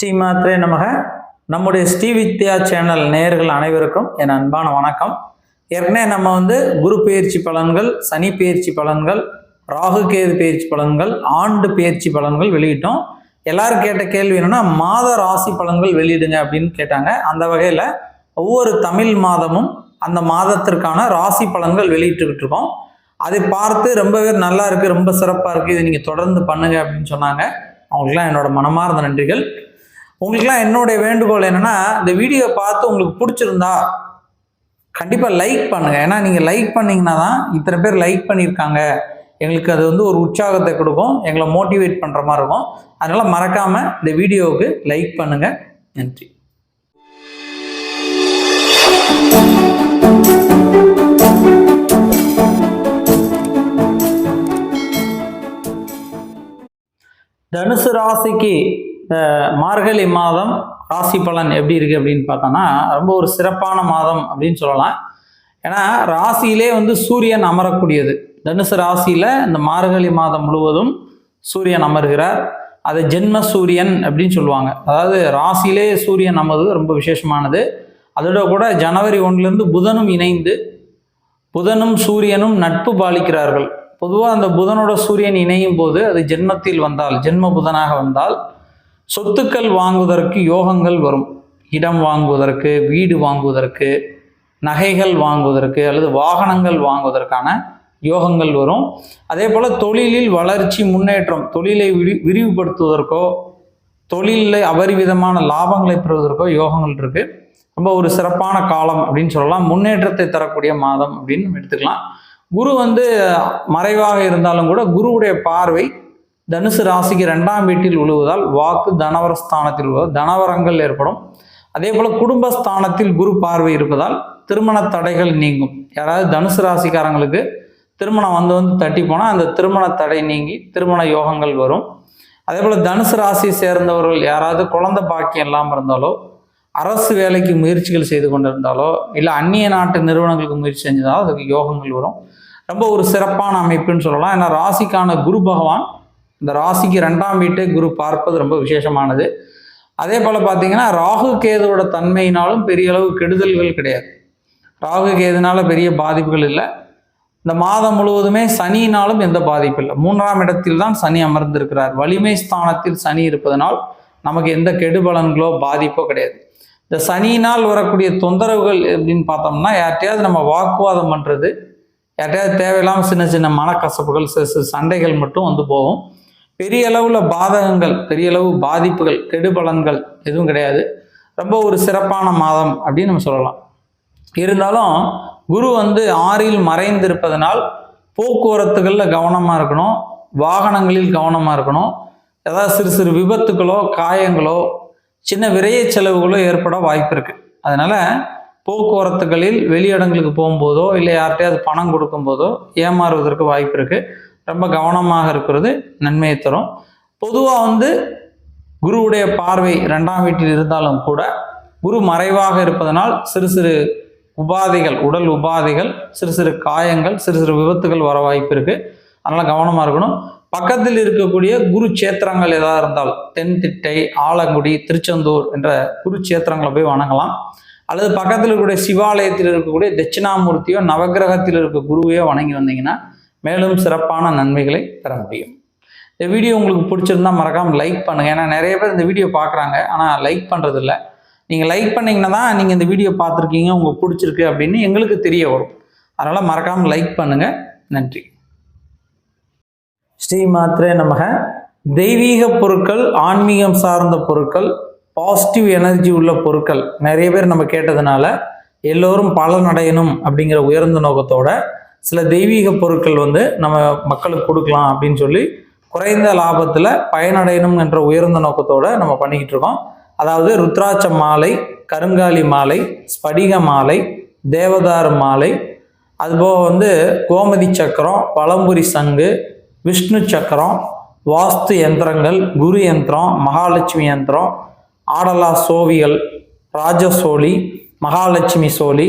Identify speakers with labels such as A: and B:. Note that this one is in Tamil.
A: ஸ்ரீமாத்ரே நமக. நம்முடைய ஸ்ரீ வித்யா சேனல் நேயர்கள் அனைவருக்கும் என் அன்பான வணக்கம். ஏற்கனவே நம்ம வந்து குரு பயிற்சி பலன்கள் சனி பெயர்ச்சி பலன்கள் ராகு கேது பயிற்சி பலன்கள் ஆண்டு பயிற்சி பலன்கள் வெளியிட்டோம். எல்லாரும் கேட்ட கேள்வி என்னன்னா மாத ராசி பலன்கள் வெளியிடுங்க அப்படின்னு கேட்டாங்க. அந்த வகையில் ஒவ்வொரு தமிழ் மாதமும் அந்த மாதத்திற்கான ராசி பலன்கள் வெளியிட்டுக்கிட்டு இருக்கோம். அதை பார்த்து ரொம்ப பேர் நல்லா இருக்கு ரொம்ப சிறப்பாக இருக்கு. இதை நீங்கள் தொடர்ந்து பண்ணுங்க அப்படின்னு சொன்னாங்க. அவங்களுக்குலாம் என்னோட மனமார்ந்த நன்றிகள். உங்களுக்குலாம் என்னுடைய வேண்டுகோள் என்னன்னா இந்த வீடியோ பார்த்து உங்களுக்கு பிடிச்சிருந்தா கண்டிப்பாக லைக் பண்ணுங்க. ஏன்னா நீங்கள் லைக் பண்ணிங்கன்னா தான் இத்தனை பேர் லைக் பண்ணியிருக்காங்க. எங்களுக்கு அது வந்து ஒரு உற்சாகத்தை கொடுக்கும். எங்களை மோட்டிவேட் பண்ணுற மாதிரி இருக்கும். அதனால் மறக்காமல் இந்த வீடியோவுக்கு லைக் பண்ணுங்கள் நன்றி. தனுசு ராசிக்கு மார்கழி மாதம் ராசி பலன் எப்படி இருக்கு அப்படின்னு பார்த்தோன்னா ரொம்ப ஒரு சிறப்பான மாதம் அப்படின்னு சொல்லலாம். ஏன்னா ராசியிலே வந்து சூரியன் அமரக்கூடியது. தனுசு ராசியில இந்த மார்கழி மாதம் முழுவதும் சூரியன் அமர்கிறார். அதை ஜென்ம சூரியன் அப்படின்னு சொல்லுவாங்க. அதாவது ராசியிலே சூரியன் அமர்வது ரொம்ப விசேஷமானது. அதோட கூட ஜனவரி ஒன்றுலேருந்து புதனும் இணைந்து புதனும் சூரியனும் நட்பு பாலிக்கிறார்கள். பொதுவாக அந்த புதனோட சூரியன் இணையும் போது அது ஜென்மத்தில் வந்தால் ஜென்ம புதனாக வந்தால் சொத்துக்கள் வாங்குவதற்கு யோகங்கள் வரும். இடம் வாங்குவதற்கு வீடு வாங்குவதற்கு நகைகள் வாங்குவதற்கு அல்லது வாகனங்கள் வாங்குவதற்கான யோகங்கள் வரும். அதே போல் தொழிலில் வளர்ச்சி முன்னேற்றம் தொழிலை விரி விரிவுபடுத்துவதற்கோ தொழிலில் அபரிவிதமான லாபங்களை பெறுவதற்கோ யோகங்கள் இருக்கு. ரொம்ப ஒரு சிறப்பான காலம் அப்படின்னு சொல்லலாம். முன்னேற்றத்தை தரக்கூடிய மாதம் அப்படின்னு எடுத்துக்கலாம். குரு வந்து மறைவாக இருந்தாலும் கூட குருவுடைய பார்வை தனுசு ராசிக்கு ரெண்டாம் வீட்டில் உழுவதால் வாக்கு தனவரஸ்தானத்தில் விழுவதால் தனவரங்கள் ஏற்படும். அதே போல குடும்பஸ்தானத்தில் குரு பார்வை இருப்பதால் திருமண தடைகள் நீங்கும். யாராவது தனுசு ராசிக்காரங்களுக்கு திருமணம் வந்து வந்து தட்டி போனால் அந்த திருமண தடை நீங்கி திருமண யோகங்கள் வரும். அதே போல் தனுசு ராசியை சேர்ந்தவர்கள் யாராவது குழந்தை பாக்கியம் இல்லாமல் இருந்தாலோ அரசு வேலைக்கு முயற்சிகள் செய்து கொண்டிருந்தாலோ இல்லை அந்நிய நாட்டு நிறுவனங்களுக்கு முயற்சி செஞ்சதாலோ அதுக்கு யோகங்கள் வரும். ரொம்ப ஒரு சிறப்பான அமைப்புன்னு சொல்லலாம். ஏன்னா ராசிக்கான குரு பகவான் இந்த ராசிக்கு ரெண்டாம் வீட்டை குரு பார்ப்பது ரொம்ப விசேஷமானது. அதே போல் பார்த்தீங்கன்னா ராகு கேதுவோட தன்மையினாலும் பெரிய அளவு கெடுதல்கள் கிடையாது. ராகு கேதுனால பெரிய பாதிப்புகள் இல்லை. இந்த மாதம் முழுவதுமே சனியினாலும் எந்த பாதிப்பு இல்லை. மூன்றாம் இடத்தில் தான் சனி அமர்ந்திருக்கிறார். வலிமை ஸ்தானத்தில் சனி இருப்பதனால் நமக்கு எந்த கெடுபலன்களோ பாதிப்போ கிடையாது. இந்த சனியினால் வரக்கூடிய தொந்தரவுகள் அப்படின்னு பார்த்தோம்னா யார்கிட்டையாவது நம்ம வாக்குவாதம் பண்ணுறது யார்கிட்டையாவது தேவையில்லாமல் சின்ன சின்ன மனக்கசப்புகள் சிறு சிறு சண்டைகள் மட்டும் வந்து போகும். பெரிய அளவில் பாதகங்கள் பெரிய அளவு பாதிப்புகள் கெடுபலன்கள் எதுவும் கிடையாது. ரொம்ப ஒரு சிறப்பான மாதம் அப்படின்னு நம்ம சொல்லலாம். இருந்தாலும் குரு வந்து ஆறில் மறைந்திருப்பதனால் போக்குவரத்துகளில் கவனமாக இருக்கணும் வாகனங்களில் கவனமாக இருக்கணும். ஏதாவது சிறு சிறு விபத்துகளோ காயங்களோ சின்ன விரைய செலவுகளோ ஏற்பட வாய்ப்பு இருக்குது அதனால் போக்குவரத்துகளில் வெளியிடங்களுக்கு போகும்போதோ இல்லை யார்கிட்டயாவது பணம் கொடுக்கும்போதோ ஏமாறுவதற்கு வாய்ப்பு இருக்குது ரொம்ப கவனமாக இருக்கிறது நன்மையை தரும். பொதுவாக வந்து குருவுடைய பார்வை ரெண்டாம் வீட்டில் இருந்தாலும் கூட குரு மறைவாக இருப்பதனால் சிறு சிறு உபாதைகள் உடல் உபாதைகள் சிறு சிறு காயங்கள் சிறு சிறு விபத்துகள் வர வாய்ப்பு இருக்குது அதனால் கவனமாக இருக்கணும். பக்கத்தில் இருக்கக்கூடிய குரு சேத்திரங்கள் ஏதாவது இருந்தால் தென்திட்டை ஆலங்குடி திருச்செந்தூர் என்ற குரு சேத்திரங்களை போய் வணங்கலாம். அல்லது பக்கத்தில் இருக்கக்கூடிய சிவாலயத்தில் இருக்கக்கூடிய தட்சிணாமூர்த்தியோ நவக்கிரகத்தில் இருக்க குருவையோ வணங்கி வந்தீங்கன்னா மேலும் சிறப்பான நன்மைகளை பெற முடியும். இந்த வீடியோ உங்களுக்கு பிடிச்சிருந்தா மறக்காமல் லைக் பண்ணுங்கள் ஏன்னா நிறைய பேர் இந்த வீடியோ பார்க்குறாங்க ஆனால் லைக் பண்ணுறது இல்லை நீங்கள் லைக் பண்ணிங்கன்னா தான் நீங்கள் இந்த வீடியோ பார்த்துருக்கீங்க. உங்களுக்கு பிடிச்சிருக்கு அப்படின்னு எங்களுக்கு தெரிய வரும். அதனால் மறக்காமல் லைக் பண்ணுங்கள் நன்றி. ஸ்ரீ மாத்ரே நமக. தெய்வீக பொருட்கள் ஆன்மீகம் சார்ந்த பொருட்கள் பாசிட்டிவ் எனர்ஜி உள்ள பொருட்கள். நிறைய பேர் நம்ம கேட்டதுனால எல்லோரும் பலனடையணும் அப்படிங்கிற உயர்ந்த நோக்கத்தோட சில தெய்வீக பொருட்கள் வந்து நம்ம மக்களுக்கு கொடுக்கலாம் அப்படின்னு சொல்லி குறைந்த லாபத்தில் பயனடையணும் என்ற உயர்ந்த நோக்கத்தோடு நம்ம பண்ணிக்கிட்டு இருக்கோம். அதாவது ருத்ராட்ச மாலை கருங்காலி மாலை ஸ்படிக மாலை தேவதாரு மாலை அதுபோக வந்து கோமதி சக்கரம் பழம்புரி சங்கு விஷ்ணு சக்கரம் வாஸ்து யந்திரங்கள் குரு யந்திரம் மகாலட்சுமி யந்திரம் ஆடலா சோவிகள் ராஜசோழி மகாலட்சுமி சோழி